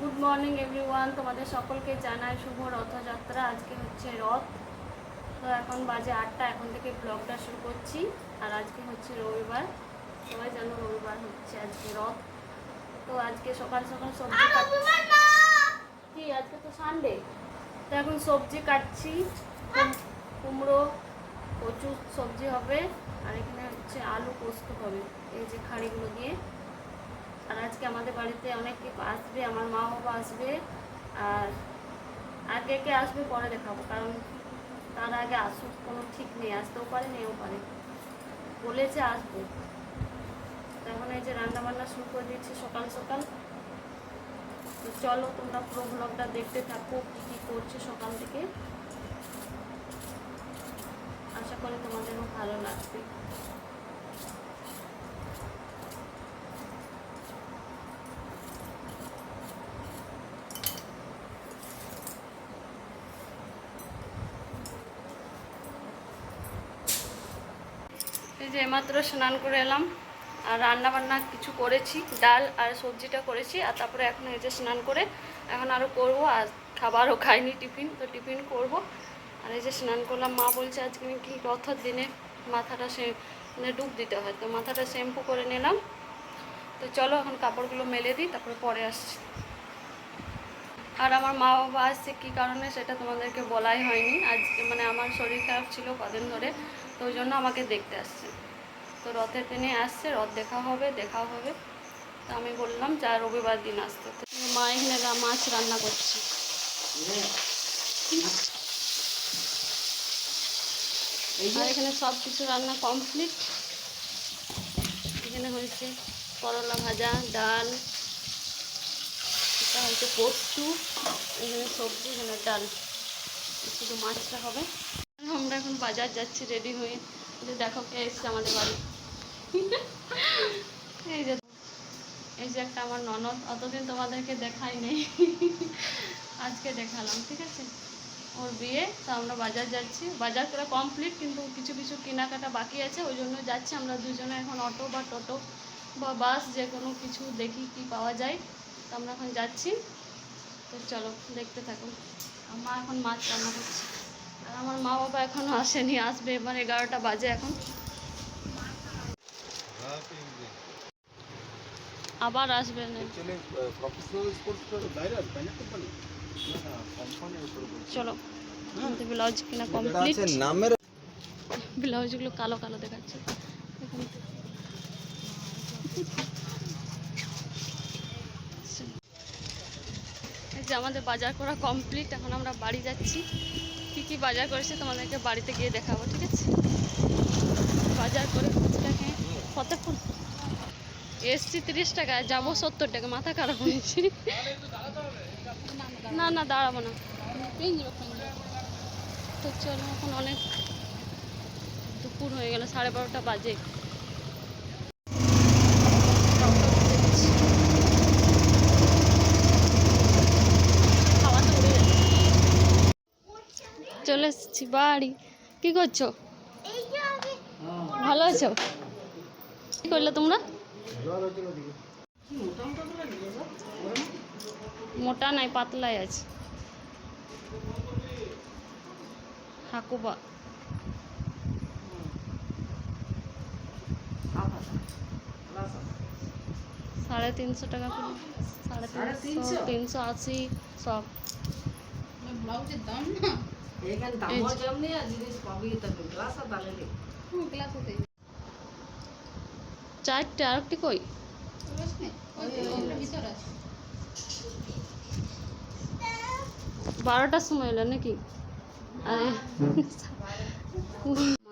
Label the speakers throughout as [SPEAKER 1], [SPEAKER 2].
[SPEAKER 1] Good morning everyone তোমাদের সকলকে জানাই শুভ রথযাত্রা। আজকে হচ্ছে রথ। তো এখন বাজে আটটা। এখন থেকে ব্লগটা শুরু করছি। আর আজকে হচ্ছে রবিবার। সবাই জানো রবিবার হচ্ছে আজকে রথ। তো আজকে সকাল সকাল সবজি কি? আজকে তো সানডে তো এখন সবজি কাটছি। কুমড়ো প্রচুর সবজি হবে। আর এখানে হচ্ছে আলু পোস্ত হবে। এই যে খাড়িগুলো দিয়ে। আর আজকে আমাদের বাড়িতে অনেকে আসবে, আমার মা বাবা আসবে, আর আর কে আসবে পরে দেখাবো, কারণ তার আগে আসুক, কোনো ঠিক নেই, আসতেও পারে নেও পারে। বলেছে আসবে। এখন এই যে রান্না বান্না শুরু করে দিয়েছি সকাল সকাল। তো চলো তোমরা পুরো ব্লগটা দেখতে থাকো, কী কী করছে সকাল থেকে। আশা করি তোমাদেরও ভালো লাগবে। যে এইমাত্র স্নান করে এলাম, আর রান্না বান্না কিছু করেছি, ডাল আর সবজিটা করেছি, আর তারপরে এখন এই যে স্নান করে এখন আরও করব, আর খাবারও খাইনি টিফিন, তো টিফিন করব। আর এই যে স্নান করলাম, মা বলছে আজকে কি রথের দিনে মাথাটা সে মানে ডুব দিতে হয়, তো মাথাটা শ্যাম্পু করে নিলাম। তো চলো এখন কাপড়গুলো মেলে দিই, তারপরে পরে আসছি। আর আমার মা বাবা আসছে কী কারণে সেটা তোমাদেরকে বলাই হয়নি। আজকে মানে আমার শরীর খারাপ ছিল কদিন ধরে তো ওই জন্য আমাকে দেখতে আসছে। তো রথের দিনে আসছে, রথ দেখা হবে দেখা হবে। তো আমি বললাম, যা রবিবার দিন আসতে। মা এখানে মাছ রান্না করছে। আর এখানে সব কিছু রান্না কমপ্লিট। এখানে হয়েছে করলা ভাজা, ডাল, এটা হচ্ছে পোস্তু, এখানে সবজি, এখানে ডাল। শুধু মাছটা হবে। আমরা এখন বাজার যাচ্ছি রেডি হয়ে। দেখো, কে এসছে আমাদের বাড়ি। এই যে এই যে একটা আমার ননদ, অতদিন তোমাদেরকে দেখাই নেই। আজকে দেখালাম, ঠিক আছে? ওর বিয়ে, তো আমরা বাজার যাচ্ছি। বাজার করা কমপ্লিট কিন্তু কিছু কিছু কেনাকাটা বাকি আছে, ওই জন্য যাচ্ছি আমরা দুজনে এখন অটো বা টোটো বা বাস, যে কোনো কিছু দেখি কি পাওয়া যায়। তো আমরা এখন যাচ্ছি। তো চলো, দেখতে থাকুন আমার এখন মাছ রান্না করছে। আর আমার মা বাবা এখনও আসেনি আসবে এবার এগারোটা বাজে এখন। আবার আসবে চলো ব্লাউজ কিনা কমপ্লিট ব্লাউজগুলো কালো কালো দেখাচ্ছে। এই যে আমাদের বাজার করা কমপ্লিট এখন আমরা বাড়ি যাচ্ছি। কী কি বাজার করেছে তোমাদেরকে বাড়িতে গিয়ে দেখাবো, ঠিক আছে? বাজার করে ফুচকা খেয়ে কতক্ষণ এসছি তিরিশ টাকা যাব সত্তর টাকা, মাথা খারাপ হয়েছি না না, দাঁড়াবো না। তো চলো, এখন অনেক দুপুর হয়ে গেল, সাড়ে বারোটা বাজে। চলে এসেছি, বাড়ি। কি করছ? ভালো আছো? কি করলে তোমরা? মোটা নাই, পাতলাই আছে। হাকুবা। সাড়ে তিনশো টাকা কিলো সাড়ে তিনশো তিনশো আশি, সব।
[SPEAKER 2] ব্লাউজের দাম না?
[SPEAKER 3] আর
[SPEAKER 1] চারটে কই?
[SPEAKER 2] আছে।
[SPEAKER 1] বারোটার সময় এলো নাকি?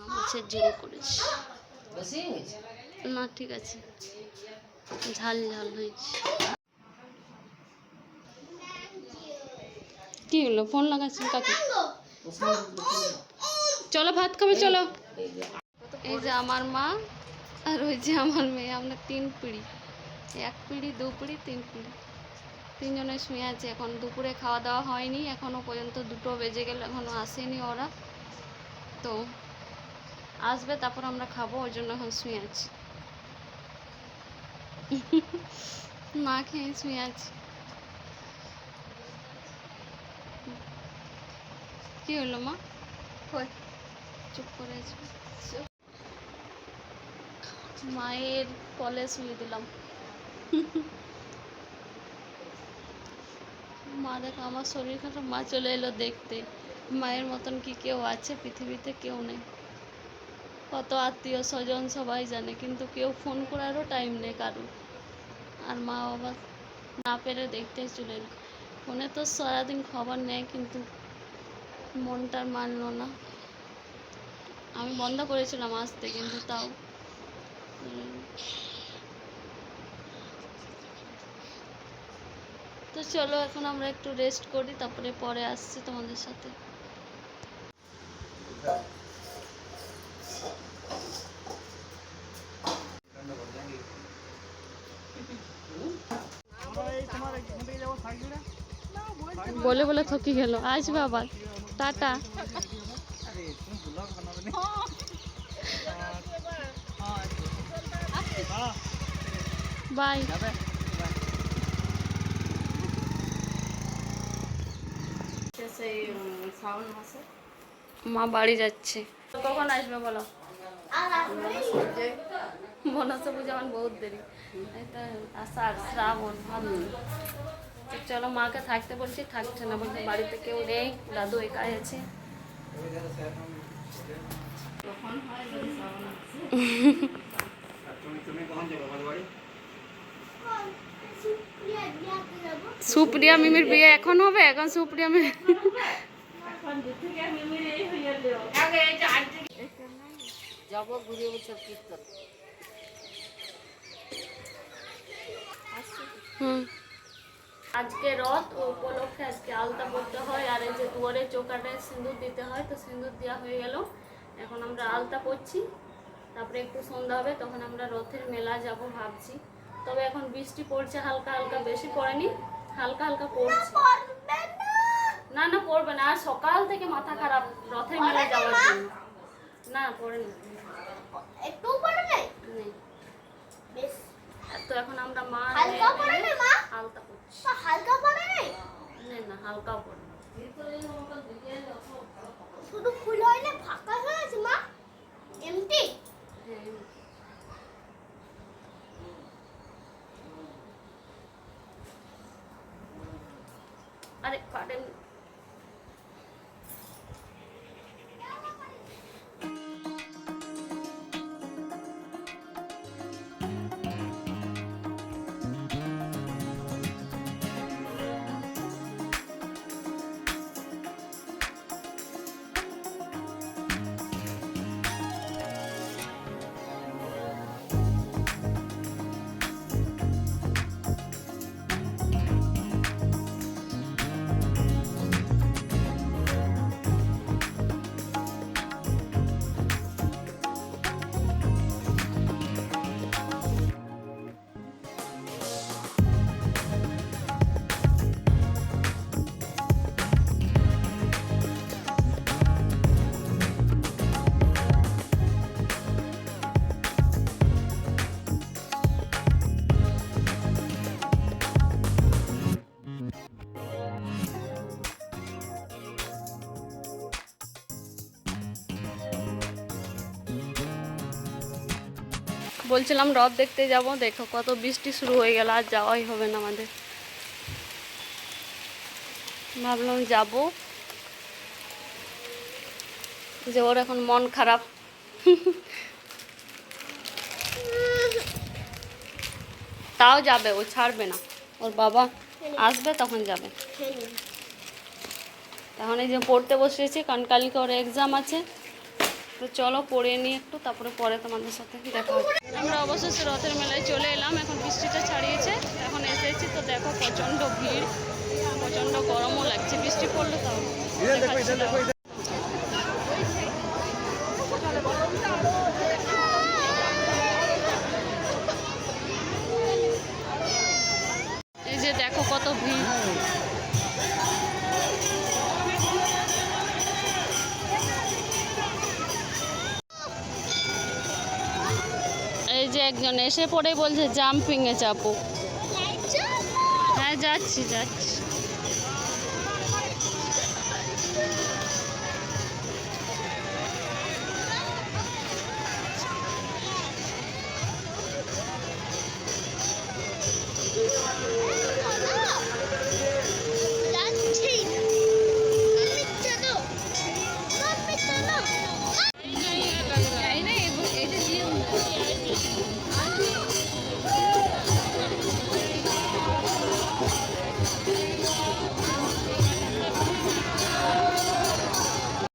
[SPEAKER 1] মাছের করেছি। না ঠিক আছে। ঝাল ঝাল হয়েছে। কি হলো? ফোন লাগাচ্ছেন কাকে? চলো ভাত খাবে, চলো। এই যে আমার মা আর ওই যে আমার মেয়ে, আমরা তিন পিঁড়ি। এক পিঁড়ি, দু পিঁড়ি, তিন পিঁড়ি। তিনজনে শুয়ে আছে এখন। দুপুরে খাওয়া দাওয়া হয়নি এখনও পর্যন্ত দুটো বেজে গেল এখনও আসেনি ওরা। তো আসবে, তারপর আমরা খাব ওই জন্য এখন শুয়ে আছি। না খেয়ে শুয়ে আছি। কি হলো মা? কই? চুপ করে মায়ের কলে শুয়ে দিলাম। মা দেখো আমার শরীর খারাপ। মা চলে এলো দেখতে। মায়ের মতন কি কেউ আছে পৃথিবীতে? কেউ নেই। কত আত্মীয় স্বজন সবাই জানে কিন্তু কেউ ফোন করারও টাইম নেই কারও আর মা বাবা না পেরে দেখতে চলে এলো। ফোনে তো সারাদিন খবর নেয় কিন্তু মনটা মানলো না। আমি বন্ধ করেছিলাম আসতে কিন্তু তাও। তো চলো এখন আমরা একটু রেস্ট করি তারপরে পরে আসছি তোমাদের সাথে। বলে বলে থকি গেল। আসবে আবার টাটা। বাই। মা বাড়ি যাচ্ছে। কখন আসবে বলো? মনসা পুজো আমার বহুত দেরি। তো আষাঢ়, শ্রাবণ তো চলো মাকে থাকতে বলছি থাকছে না বলছে বাড়িতে কেউ নেই দাদু একাই আছে।
[SPEAKER 3] হয়
[SPEAKER 1] সুপ্রিয়া মিমির বিয়ে এখন হবে? এখন সুপ্রিয়া মিমি
[SPEAKER 3] যাব ঘুরে বছর কীর্তন
[SPEAKER 1] হুম। আজকে রথ ও উপলক্ষে আজকে আলতা পড়তে হয় আর এই যে দুয়ারে চৌকাটে সিঁদুর দিতে হয় তো সিঁদুর দেওয়া হয়ে গেল। এখন আমরা আলতা পড়ছি তারপরে একটু সন্ধ্যা হবে তখন আমরা রথের মেলা যাব ভাবছি। তবে এখন বৃষ্টি পড়ছে হালকা হালকা বেশি পড়েনি হালকা হালকা পড়ছে। না না পড়বে না আর সকাল থেকে মাথা খারাপ রথের মেলা যাওয়ার জন্য। না পড়েনি।
[SPEAKER 4] একটু পড়বে
[SPEAKER 1] নেই।
[SPEAKER 4] বেশ।
[SPEAKER 1] তো এখন আমরা মা
[SPEAKER 4] হালকা পরে না, মা?
[SPEAKER 1] হালকা পড়ছি।
[SPEAKER 4] তো হালকা নেই
[SPEAKER 1] না? না হালকা পড়ে
[SPEAKER 4] শুধু ফুল হইলে ফাঁকা হয়ে আছে
[SPEAKER 1] বলছিলাম রথ দেখতে যাব। দেখো কত বৃষ্টি শুরু হয়ে গেল আর যাওয়াই হবে না আমাদের। ভাবলাম যাব। যে ওর এখন মন খারাপ। তাও যাবে ও ছাড়বে না। ওর বাবা আসবে তখন যাবে। তখন এই যে পড়তে বসেছি কারণ কালকে ওর এক্সাম আছে। তো চলো পড়ে নিই একটু, তারপরে পরে তোমাদের সাথে দেখা আমরা অবশেষে রথের মেলায় চলে এলাম, এখন বৃষ্টিটা ছাড়িয়েছে, এখন এসেছি তো দেখো প্রচণ্ড ভিড়, প্রচণ্ড গরমও লাগছে, বৃষ্টি পড়লে তাও এসে পড়ে বলছে জাম্পিংয়ে চাপো। হ্যাঁ যাচ্ছি যাচ্ছি।